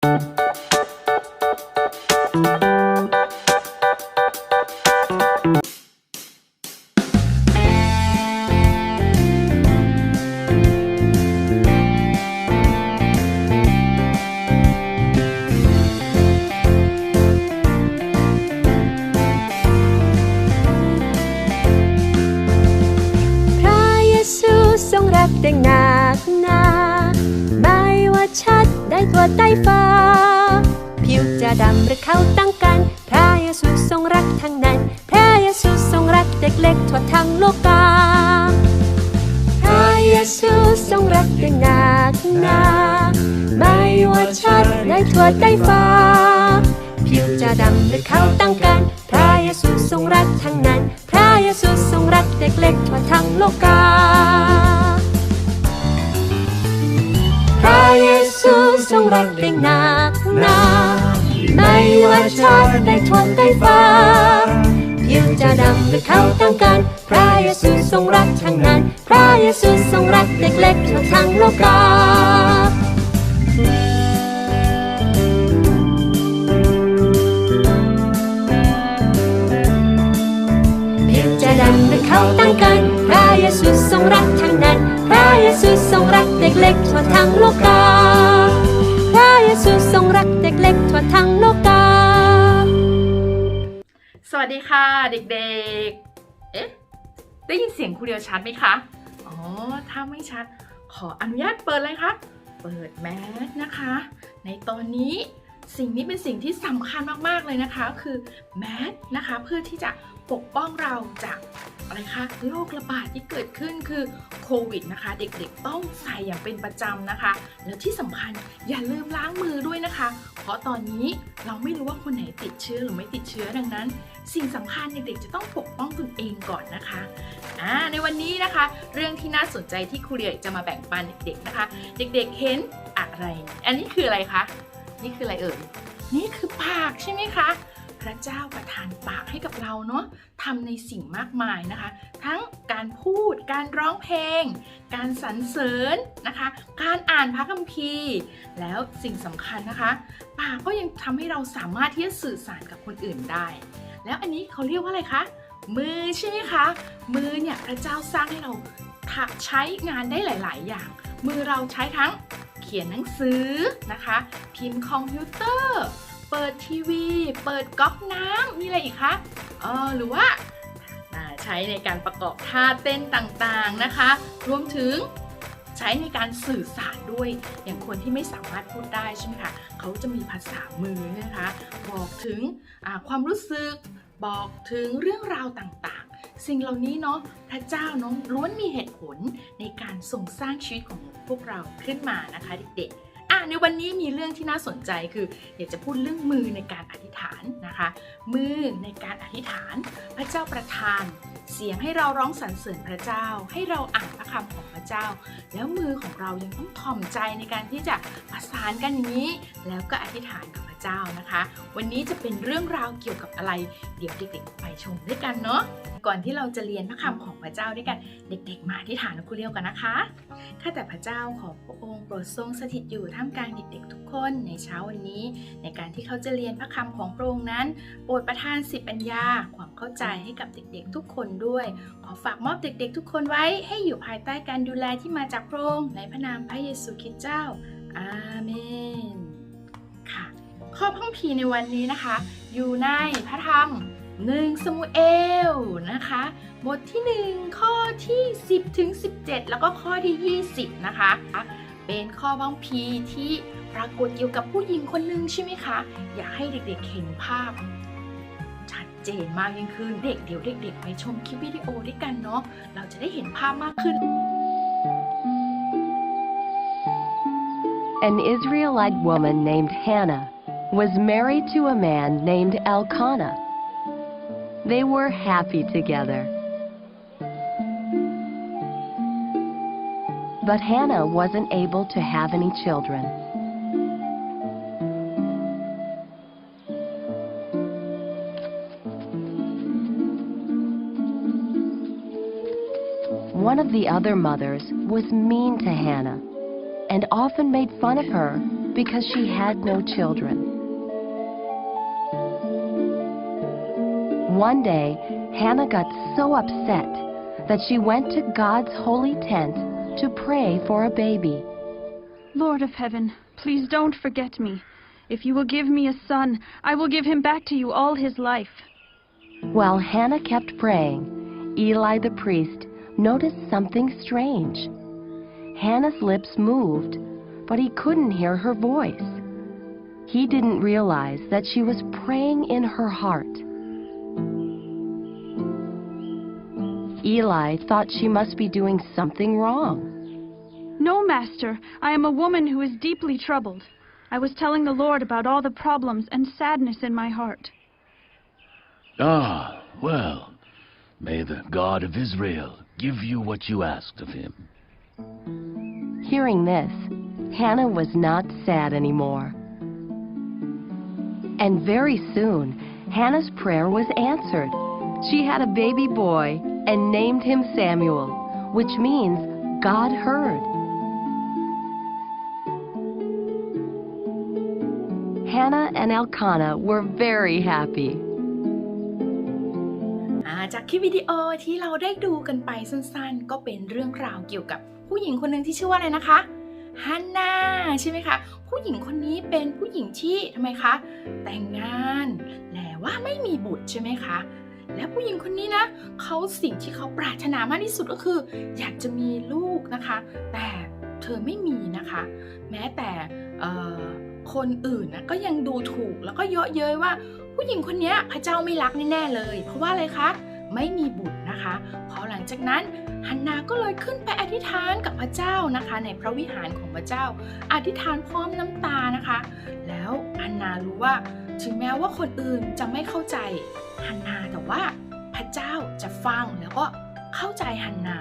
พระเยซูทรงรักเด็กหนั ชัดได้ตัวใต้ฟ้า ผิวจะดำหรือขาวตั้งกัน พระเยซูทรงรักทั้งนั้น พระเยซูทรงรักเด็กเล็กทั่วทั้งโลกา พระเยซูทรงรักเด็กหนักหนาไม่ว่าชัดได้ทั่วใต้ฟ้า ผิวจะดำหรือขาวตั้งกัน พระเยซูทรงรักทั้งนั้น พระเยซูทรงรักเด็กเล็กทั่วทั้งโลกา ทรงรักเด็กหนักหนาไม่ว่าชาติใดทนใดฟ้าผิวจะดำหรือขาวตั้งกันพระเยซูทรงรักทั้งนั้น พระเยซูทรงรักเด็กเล็กทั่วทั้งโลกาผิวจะดำหรือขาวตั้งกันพระเยซูทรงรักทั้งนั้นพระเยซูทรงรักเด็กเล็กทั่วทั้งโลกาพระเย ซูทรงรักเด็กเล็กทั่วทั้งโลกา สวัสดีค่ะเด็กๆ เอ๊ะ ได้ยินเสียงครูเดียวชัดไหมคะ อ๋อ ถ้าไม่ชัด ขออนุญาตเปิดเลยค่ะ เปิดแมสนะคะ ในตอนนี้สิ่งนี้เป็นสิ่งที่สำคัญมากๆเลยนะคะ คือแมสนะคะ เพื่อที่จะปกป้องเราจาก อะไรคะโรคระบาดที่เกิดขึ้นคือโควิดนะคะ เด็กๆต้องใส่อย่างเป็นประจำนะคะ แล้วที่สำคัญอย่าลืมล้างมือด้วยนะคะ เพราะตอนนี้เราไม่รู้ว่าคนไหนติดเชื้อหรือไม่ติดเชื้อดังนั้น สิ่งสำคัญเด็กๆจะต้องปกป้องตนเองก่อนนะคะอ่าในวันนี้นะคะ เรื่องที่น่าสนใจที่ครูเรียจะมาแบ่งปันเด็กๆนะคะ เด็กๆเห็นอะไร อันนี้คืออะไรคะนี่คืออะไรเอ่ยนี่คือปากใช่ไหมคะ พระเจ้าประทานปากให้กับเราเนาะทำในสิ่งมากมายนะคะ ทั้งการพูดการร้องเพลง การสรรเสริญนะคะ การอ่านพระคัมภีร์ แล้วสิ่งสำคัญนะคะ ปากก็ยังทำให้เราสามารถที่จะสื่อสารกับคนอื่นได้ แล้วอันนี้เขาเรียกว่าอะไรคะมือใช่ไหมคะมือเนี่ยพระเจ้าสร้างให้เราถักใช้งานได้หลาย ๆ อย่าง มือเราใช้ทั้งเขียนหนังสือนะคะ พิมพ์คอมพิวเตอร์ เปิดทีวี เปิดก๊อกน้ำมีอะไรอีกคะเออหรือว่าาใช้ในการประกอบท่าเต้นต่างๆนะคะ รวมถึงใช้ในการสื่อสารด้วย อย่างคนที่ไม่สามารถพูดได้ใช่ไหมคะเขาจะมีภาษามือนะคะ บอกถึงความรู้สึก บอกถึงเรื่องราวต่างๆ สิ่งเหล่านี้เนาะพระเจ้าน้องล้วนมีเหตุผลในการทรงสร้างชีวิตของพวกเราขึ้นมานะคะเด็กๆ อะในวันนี้มีเรื่องที่น่าสนใจคืออยากจะพูดเรื่องมือในการอธิษฐานนะคะ มือในการอธิษฐาน พระเจ้าประทาน เสียงให้เราร้องสรรเสริญพระเจ้า ให้เราอ่านพระคำของพระเจ้า แล้วมือของเรายังต้องถ่อมใจในการที่จะประสานกันอย่างนี้ แล้วก็อธิษฐานกับพระเจ้านะคะ วันนี้จะเป็นเรื่องราวเกี่ยวกับอะไร เดี๋ยวเด็กๆไปชมด้วยกันเนาะก่อนที่เราจะเรียนพระคำของพระเจ้าด้วยกัน เด็ก ๆ มาอธิษฐานกับครูเรียวกันนะคะข้าแต่พระเจ้าขอพระองค์โปรดทรงสถิตอยู่ท่ามกลางเด็กๆ ทุกคนในเช้าวันนี้ ในการที่เขาจะเรียนพระคำของพระองค์นั้น โปรดประทานสิบปัญญาความเข้าใจให้กับเด็กๆ ทุกคนด้วย ขอฝากมอบเด็กๆ ทุกคนไว้ให้อยู่ภายใต้การดูแลที่มาจากพระองค์ในพระนามพระเยซูคริสต์เจ้า อาเมน ค่ะ ข้อพระคัมภีในวันนี้นะคะ อยู่ในพระธรรมหนึ่งสมุเอลนะคะ บทที่ 1 ข้อที่ 10 ถึง 17 แล้วก็ข้อที่ 20 นะคะ เป็นข้อพระคัมภีที่ปรากฏเกี่ยวกับผู้หญิงคนหนึ่งใช่ไหมคะ อยากให้เด็กๆเห็นภาพ ชัดเจนมากยิ่งขึ้น เด็กเดี๋ยวเด็กๆไปชมคลิปวิดีโอด้วยกันเนาะเราจะได้เห็นภาพมากขึ้น An Israelite woman named Hannah was married to a man named Elkanah. They were happy together. But Hannah wasn't able to have any children. One of the other mothers was mean to Hannah and often made fun of her because she had no children. One day, Hannah got so upset that she went to God's holy tent to pray for a baby. Lord of heaven, please don't forget me. If you will give me a son, I will give him back to you all his life. While Hannah kept praying, Eli the priest noticed something strange. Hannah's lips moved, but he couldn't hear her voice. He didn't realize that she was praying in her heart. Eli thought she must be doing something wrong. No, Master, I am a woman who is deeply troubled. I was telling the Lord about all the problems and sadness in my heart. Ah, well, may the God of Israel give you what you asked of him. Hearing this, Hannah was not sad anymore. And very soon, Hannah's prayer was answered. She had a baby boy and named him Samuel, which means God heard. Hannah and Elkanah were very happy. จากคลิปวิดีโอที่เราได้ดูกันไปสั้นๆ ก็เป็นเรื่องราวเกี่ยวกับผู้หญิงคนหนึ่งที่ชื่อว่าอะไรนะคะฮันนาใช่ไหมคะ ผู้หญิงคนนี้เป็นผู้หญิงที่ทำไมคะ แต่งงานแต่ว่าไม่มีบุตรใช่ไหมคะ และผู้หญิงคนนี้นะเขาสิ่งที่เขาปรารถนามากที่สุดก็คือ อยากจะมีลูกนะคะ แต่เธอไม่มีนะคะ แม้แต่คนอื่นนะก็ยังดูถูกแล้วก็เยาะเย้ยว่า ผู้หญิงคนนี้พระเจ้าไม่รักแน่เลย เพราะว่าอะไรคะ ไม่มีบุตรนะคะ พอหลังจากนั้นฮันนาก็เลยขึ้นไปอธิษฐานกับพระเจ้านะคะ ในพระวิหารของพระเจ้า อธิษฐานพร้อมน้ำตานะคะ แล้วฮันนารู้ว่าถึงแม้ว่าคนอื่นจะไม่เข้าใจฮันนาแต่ว่าพระเจ้าจะฟังแล้วก็เข้าใจฮันนา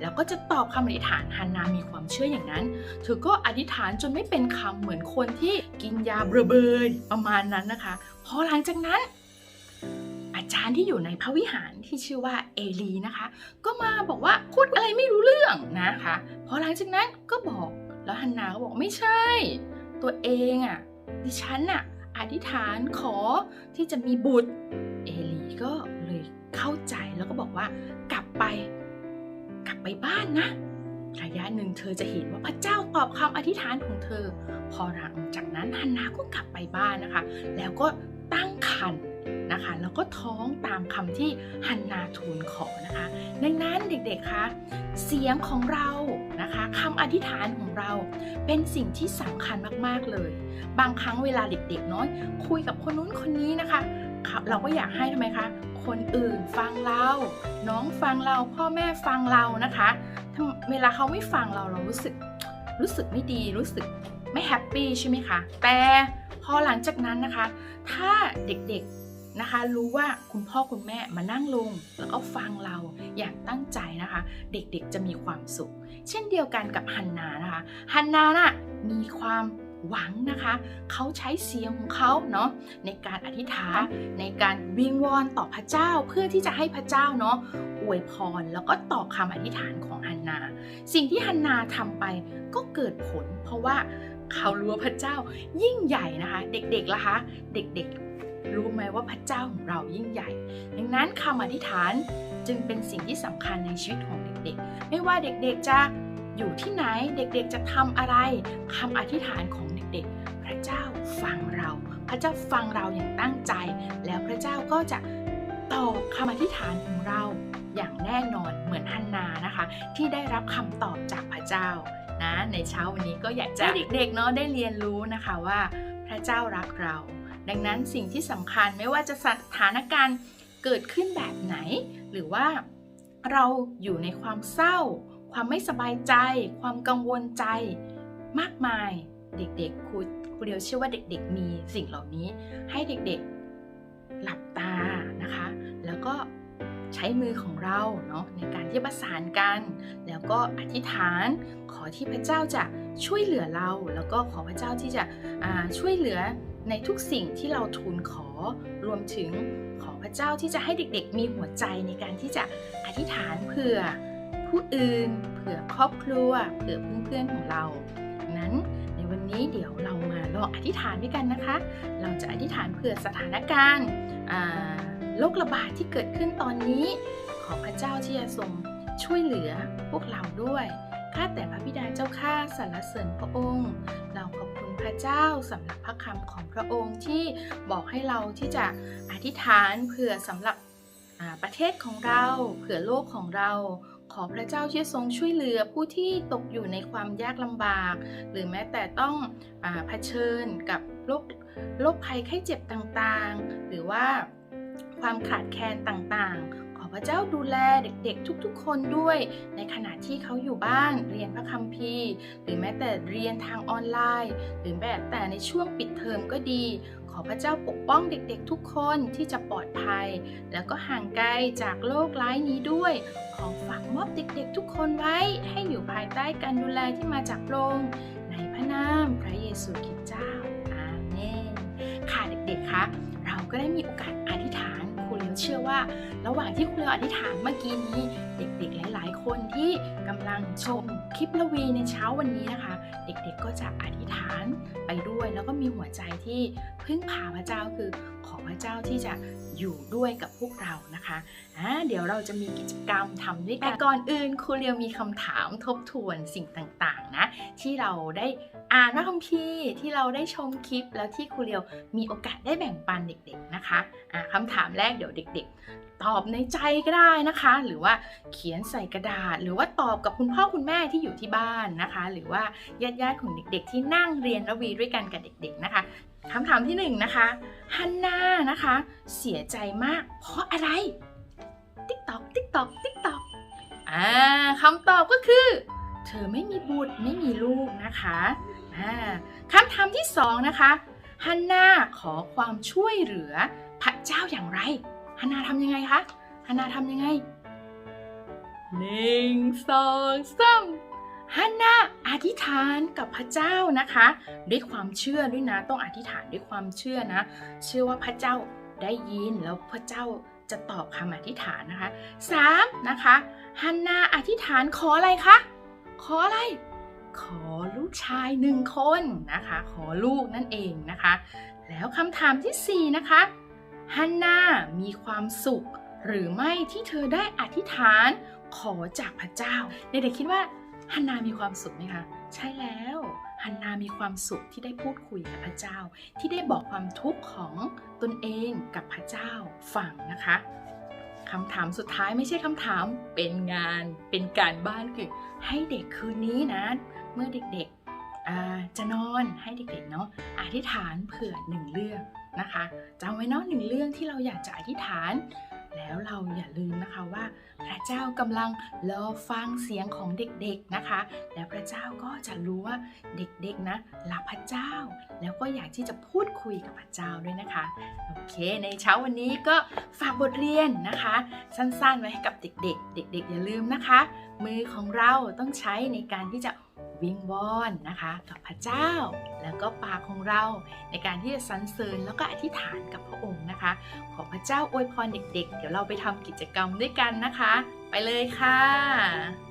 แล้วก็จะตอบคำอธิษฐานฮันนามีความเชื่ออย่างนั้น เธอก็อธิษฐานจนไม่เป็นคำเหมือนคนที่กินยาเบอเบยประมาณนั้นนะคะ พอหลังจากนั้น จารย์ที่อยู่ในพระวิหารที่ชื่อว่าเอลีนะคะ ก็มาบอกว่าพูดอะไรไม่รู้เรื่องนะคะพอหลังจากนั้นก็บอกแล้วฮันนาก็บอกไม่ใช่ ตัวเองอะ่ะดิฉันน่ะอธิษฐานขอที่จะมีบุตรเอลีก็เลยเข้าใจแล้วก็บอกว่ากลับไป กลับไปบ้านนะระยะหนึ่งเธอจะเห็นว่าพระเจ้าตอบคำอธิษฐานของเธอ พอหลังจากนั้นฮันนาก็กลับไปบ้านนะคะ แล้วก็ตั้งครรภ์ นะคะ แล้วก็ท้องตามคำที่ฮันนาทูลขอนะคะ ดังนั้นเด็กๆคะเสียงของเรานะคะคำอธิษฐานของเราเป็นสิ่งที่สำคัญมากๆเลย บางครั้งเวลาเด็กๆน้อยคุยกับคนนู้นคนนี้นะคะ เราก็อยากให้ทำไมคะคนอื่นฟังเรา น้องฟังเรา พ่อแม่ฟังเรานะคะ เวลาเขาไม่ฟังเราเรารู้สึกรู้สึกไม่ดีรู้สึกไม่แฮปปี้ใช่ไหมคะ แต่พอหลังจากนั้นนะคะ ถ้าเด็กๆ นะคะ รู้ว่าคุณพ่อคุณแม่มานั่งลง แล้วก็ฟังเราอย่างตั้งใจนะคะ เด็กๆจะมีความสุข เช่นเดียวกันกับฮันนานะคะฮันนาน่ะมีความหวังนะคะ เขาใช้เสียงของเขาเนาะในการอธิษฐานในการวิงวอนต่อพระเจ้าเพื่อที่จะให้พระเจ้าเนาะอวยพรแล้วก็ตอบคำอธิษฐานของฮันนา สิ่งที่ฮันนาทำไปก็เกิดผล เพราะว่าเขารู้ว่าพระเจ้ายิ่งใหญ่นะคะ เด็กๆล่ะคะ เด็กๆ รู้ไหมว่าพระเจ้าของเรายิ่งใหญ่ ดังนั้นคำอธิษฐานจึงเป็นสิ่งที่สำคัญในชีวิตของเด็กๆ ไม่ว่าเด็กๆจะอยู่ที่ไหน เด็กๆจะทำอะไรคำอธิษฐานของเด็กๆ พระเจ้าฟังเรา พระเจ้าฟังเราอย่างตั้งใจ แล้วพระเจ้าก็จะตอบคำอธิษฐานของเราอย่างแน่นอนเหมือนฮันนานะคะ ที่ได้รับคำตอบจากพระเจ้านะในเช้าวันนี้ก็อยากจะให้เด็กๆเนาะได้เรียนรู้นะคะว่า พระเจ้ารักเรา ดังนั้นสิ่งที่สำคัญไม่ว่าจะสถานการณ์เกิดขึ้นแบบไหน หรือว่าเราอยู่ในความเศร้า ความไม่สบายใจ ความกังวลใจ มากมายเด็กๆครูครูเดียวเชื่อว่าเด็กๆ มีสิ่งเหล่านี้ ให้เด็กๆหลับตานะคะ แล้วก็ใช้มือของเราเนาะในการที่ประสานกัน แล้วก็อธิษฐานขอที่พระเจ้าจะช่วยเหลือเรา แล้วก็ขอพระเจ้าที่จะช่วยเหลือ ในทุกสิ่งที่เราทูลขอ รวมถึงขอพระเจ้าที่จะให้เด็กๆ มีหัวใจในการที่จะอธิษฐานเผื่อผู้อื่น เผื่อครอบครัว เผื่อเพื่อนๆของเรา นั้นในวันนี้เดี๋ยวเรามาลองอธิษฐานด้วยกันนะคะ เราจะอธิษฐานเผื่อสถานการณ์โรคระบาดที่เกิดขึ้นตอนนี้ ขอพระเจ้าที่จะทรงช่วยเหลือพวกเราด้วย ข้าแต่พระบิดาเจ้าข้าสรรเสริญพระองค์ เราขอบคุณพระเจ้าสำหรับพระคำของพระองค์ที่บอกให้เราที่จะอธิษฐานเผื่อสำหรับประเทศของเราเผื่อโลกของเราขอพระเจ้าที่ทรงช่วยเหลือผู้ที่ตกอยู่ในความยากลำบาก หรือแม้แต่ต้องอเผชิญกับโรคโรคภัยไข้เจ็บต่างๆ หรือว่าความขาดแคลนต่างๆ พระเจ้าดูแลเด็กๆ ทุกๆ คนด้วย ในขณะที่เขาอยู่บ้านเรียนพระคัมภีร์ หรือแม้แต่เรียนทางออนไลน์ หรือแม้แต่ในช่วงปิดเทอมก็ดี ขอพระเจ้าปกป้องเด็กๆ ทุกคนที่จะปลอดภัย แล้วก็ห่างไกลจากโรคร้ายนี้ด้วยขอฝากมอบเด็กๆ ทุกคนไว้ให้อยู่ภายใต้การดูแลที่มาจากพระองค์ในพระนามพระเยซูคริสต์เจ้า อาเมน ค่ะเด็กๆ คะ เราก็ได้มีโอกาสอธิษฐาน เชื่อว่า ระหว่างที่ครูเลียวอธิษฐานเมื่อกี้นี้ เด็กๆ หลายๆ คนที่กำลังชมคลิปละวีในเช้าวันนี้นะคะ เด็กๆก็จะอธิษฐานไปด้วย แล้วก็มีหัวใจที่พึ่งพาพระเจ้าคือขอพระเจ้าที่จะอยู่ด้วยกับพวกเรานะคะอ่าเดี๋ยวเราจะมีกิจกรรมทำด้วยกันแต่ก่อนอื่นครูเลียวมีคำถามทบทวนสิ่งต่างๆนะที่เราได้ อ่านพระคัมภีร์ที่เราได้ชมคลิปแล้วที่ครูเลียวมีโอกาสได้แบ่งปันเด็กๆนะคะอ่าคำถามแรกเดี๋ยวเด็ก ๆ ตอบในใจก็ได้นะคะ หรือว่าเขียนใส่กระดาษ หรือว่าตอบกับคุณพ่อคุณแม่ที่อยู่ที่บ้านนะคะ หรือว่าญาติๆของเด็ก ๆ ที่นั่งเรียนระวีด้วยกันกับเด็ก ๆ นะคะคำถามที่หนึ่งนะคะฮันนานะคะ เสียใจมาก เพราะอะไรติ๊กตอกติ๊กตอกติ๊กตอกอ่าคำตอบก็คือ เธอไม่มีบุตรไม่มีลูกนะคะ คำถามที่สองนะคะฮันนาขอความช่วยเหลือพระเจ้าอย่างไรฮันนาทำยังไงคะฮันนาทำยังไงหนึ่งสองสามฮันนาอธิษฐานกับพระเจ้านะคะ ด้วยความเชื่อด้วยนะต้องอธิษฐานด้วยความเชื่อนะ เชื่อว่าพระเจ้าได้ยินแล้วพระเจ้าจะตอบคำอธิษฐานนะคะสามนะคะฮันนาอธิษฐานขออะไรคะขออะไร ขอลูกชายหนึ่งคนนะคะ ขอลูกนั่นเองนะคะ แล้วคำถามที่สี่นะคะฮันนามีความสุข หรือไม่ที่เธอได้อธิษฐานขอจากพระเจ้าเด็กๆคิดว่าฮันนามีความสุขไหมคะ ใช่แล้วฮันนามีความสุขที่ได้พูดคุยกับพระเจ้า ที่ได้บอกความทุกข์ของตนเองกับพระเจ้าฟังนะคะคำถามสุดท้ายไม่ใช่คำถามเป็นงานเป็นการบ้านคือให้เด็กคืนนี้นะ เมื่อเด็กๆจะนอนให้เด็กๆเนาะอธิษฐานเผื่อหนึ่งเรื่องนะคะจำไว้เนาะหนึ่งเรื่องที่เราอยากจะอธิษฐาน แล้วเราอย่าลืมนะคะว่า พระเจ้ากำลังรอฟังเสียงของเด็กๆนะคะ แล้วพระเจ้าก็จะรู้ว่าเด็กๆนะรักพระเจ้า แล้วก็อยากที่จะพูดคุยกับพระเจ้าด้วยนะคะโอเค ในเช้าวันนี้ก็ฝากบทเรียนนะคะ สั้นๆไว้ให้กับเด็กๆ เด็ก ๆ อย่าลืมนะคะ มือของเราต้องใช้ในการที่จะ วิงวอนนะคะกับพระเจ้า แล้วก็ปากของเราในการที่จะสรรเสริญแล้วก็อธิษฐานกับพระองค์นะคะ ขอพระเจ้าอวยพรเด็กๆ เดี๋ยวเราไปทำกิจกรรมด้วยกันนะคะ ไปเลยค่ะ